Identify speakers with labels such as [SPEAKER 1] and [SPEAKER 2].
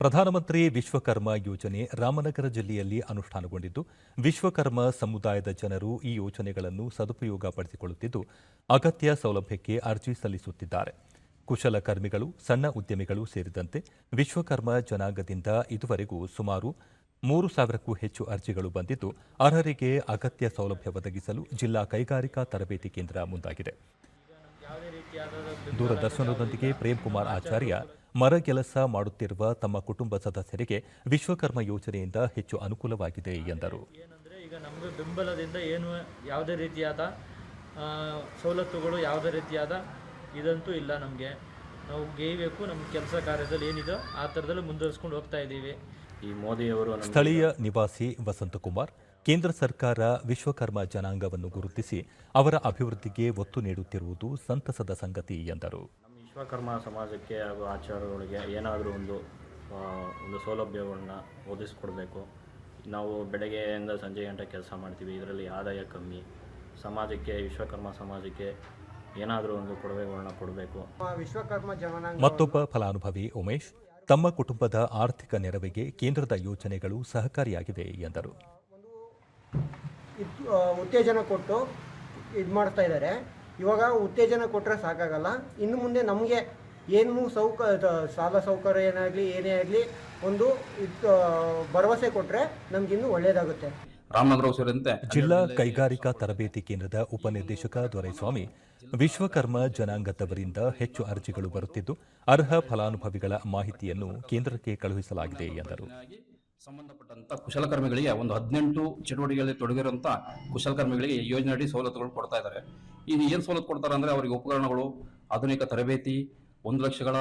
[SPEAKER 1] ಪ್ರಧಾನಮಂತ್ರಿ ವಿಶ್ವಕರ್ಮ ಯೋಜನೆ ರಾಮನಗರ ಜಿಲ್ಲೆಯಲ್ಲಿ ಅನುಷ್ಠಾನಗೊಂಡಿದ್ದು ವಿಶ್ವಕರ್ಮ ಸಮುದಾಯದ ಜನರು ಈ ಯೋಜನೆಗಳನ್ನು ಸದುಪಯೋಗ ಪಡಿಸಿಕೊಳ್ಳುತ್ತಿದ್ದು ಅಗತ್ಯ ಸೌಲಭ್ಯಕ್ಕೆ ಅರ್ಜಿ ಸಲ್ಲಿಸುತ್ತಿದ್ದಾರೆ. ಕುಶಲಕರ್ಮಿಗಳು ಸಣ್ಣ ಉದ್ಯಮಿಗಳು ಸೇರಿದಂತೆ ವಿಶ್ವಕರ್ಮ ಜನಾಂಗದಿಂದ ಇದುವರೆಗೂ ಸುಮಾರು ಮೂರು ಸಾವಿರಕ್ಕೂ ಹೆಚ್ಚು ಅರ್ಜಿಗಳು ಬಂದಿದ್ದು ಅರ್ಹರಿಗೆ ಅಗತ್ಯ ಸೌಲಭ್ಯ ಒದಗಿಸಲು ಜಿಲ್ಲಾ ಕೈಗಾರಿಕಾ ತರಬೇತಿ ಕೇಂದ್ರ ಮುಂದಾಗಿದೆ. ದೂರದರ್ಶನದೊಂದಿಗೆ ಪ್ರೇಮ್ ಕುಮಾರ್ ಆಚಾರ್ಯ ಮರಗೆಲಸ ಮಾಡುತ್ತಿರುವ ತಮ್ಮ ಕುಟುಂಬ ಸದಸ್ಯರಿಗೆ ವಿಶ್ವಕರ್ಮ ಯೋಜನೆಯಿಂದ ಹೆಚ್ಚು ಅನುಕೂಲವಾಗಿದೆ ಎಂದರು.
[SPEAKER 2] ಏನಂದರೆ ಈಗ ನಮಗೆ ಬೆಂಬಲದಿಂದ ಏನು ಯಾವುದೇ ರೀತಿಯಾದ ಸವಲತ್ತುಗಳು ಯಾವುದೇ ರೀತಿಯಾದ ಇದಂತೂ ಇಲ್ಲ ನಮಗೆ. ನಾವು ಗೇಯಬೇಕು ನಮ್ಮ ಕೆಲಸ ಕಾರ್ಯದಲ್ಲಿ ಏನಿದೆ ಆ ಥರದಲ್ಲಿ ಮುಂದುವರಿಸ್ಕೊಂಡು ಹೋಗ್ತಾ ಇದ್ದೀವಿ.
[SPEAKER 3] ಈ ಮೋದಿಯವರು
[SPEAKER 1] ಸ್ಥಳೀಯ ನಿವಾಸಿ ವಸಂತಕುಮಾರ್ ಕೇಂದ್ರ ಸರ್ಕಾರ ವಿಶ್ವಕರ್ಮ ಜನಾಂಗವನ್ನು ಗುರುತಿಸಿ ಅವರ ಅಭಿವೃದ್ಧಿಗೆ ಒತ್ತು ನೀಡುತ್ತಿರುವುದು ಸಂತಸದ ಸಂಗತಿ ಎಂದರು.
[SPEAKER 3] ವಿಶ್ವಕರ್ಮ ಸಮಾಜಕ್ಕೆ ಹಾಗೂ ಆಚಾರಗಳಿಗೆ ಏನಾದರೂ ಒಂದು ಒಂದು ಸೌಲಭ್ಯಗಳನ್ನ ಒದಗಿಸ್ಕೊಡ್ಬೇಕು. ನಾವು ಬೆಳಗ್ಗೆಯಿಂದ ಸಂಜೆ ಗಂಟೆ ಕೆಲಸ ಮಾಡ್ತೀವಿ. ಇದರಲ್ಲಿ ಆದಾಯ ಕಮ್ಮಿ. ಸಮಾಜಕ್ಕೆ ವಿಶ್ವಕರ್ಮ ಸಮಾಜಕ್ಕೆ ಏನಾದರೂ ಒಂದು ಕೊಡುಗೆಗಳನ್ನ ಕೊಡಬೇಕು.
[SPEAKER 4] ವಿಶ್ವಕರ್ಮ ಜನ
[SPEAKER 1] ಮತ್ತೊಬ್ಬ ಫಲಾನುಭವಿ ಉಮೇಶ್ ತಮ್ಮ ಕುಟುಂಬದ ಆರ್ಥಿಕ ನೆರವಿಗೆ ಕೇಂದ್ರದ ಯೋಜನೆಗಳು ಸಹಕಾರಿಯಾಗಿವೆ ಎಂದರು.
[SPEAKER 4] ಉತ್ತೇಜನ ಕೊಟ್ಟು ಇದು ಮಾಡ್ತಾ ಇದ್ದಾರೆ. ಇವಾಗ ಉತ್ತೇಜನ ಕೊಟ್ಟರೆ ಸಾಕಾಗಲ್ಲ. ಇನ್ನು ಮುಂದೆ ನಮಗೆ ಏನು ಸೌಕ ಸಾಲ ಸೌಕರ್ಯ ಏನಾಗಲಿ ಏನೇ ಆಗಲಿ ಒಂದು ಭರವಸೆ ಕೊಟ್ಟರೆ ನಮಗಿನ್ನೂ ಒಳ್ಳೆಯದಾಗುತ್ತೆ
[SPEAKER 5] ರಾಮನಗರ ಸೇರಿದಂತೆ
[SPEAKER 1] ಜಿಲ್ಲಾ ಕೈಗಾರಿಕಾ ತರಬೇತಿ ಕೇಂದ್ರದ ಉಪನಿರ್ದೇಶಕ ದೊರೆಸ್ವಾಮಿ ವಿಶ್ವಕರ್ಮ ಜನಾಂಗದವರಿಂದ ಹೆಚ್ಚು ಅರ್ಜಿಗಳು ಬರುತ್ತಿದ್ದು ಅರ್ಹ ಫಲಾನುಭವಿಗಳ ಮಾಹಿತಿಯನ್ನು ಕೇಂದ್ರಕ್ಕೆ ಕಳುಹಿಸಲಾಗಿದೆ ಎಂದರು.
[SPEAKER 5] ಸಂಬಂಧಪಟ್ಟಂತ ಕುಶಲಕರ್ಮಿಗಳಿಗೆ ಒಂದು ಹದಿನೆಂಟು ಚಟುವಟಿಕೆಗಳಲ್ಲಿ ತೊಡಗಿರುವಂತಹ ಕುಶಲಕರ್ಮಿಗಳಿಗೆ ಯೋಜನೆ ಅಡಿ ಸವಲತ್ತುಗಳು ಕೊಡ್ತಾ ಇದ್ದಾರೆ. ಇದು ಏನು ಸವಲತ್ತು ಕೊಡ್ತಾರೆ ಅಂದ್ರೆ ಅವರಿಗೆ ಉಪಕರಣಗಳು ಆಧುನಿಕ ತರಬೇತಿ ಒಂದು ಲಕ್ಷಗಳ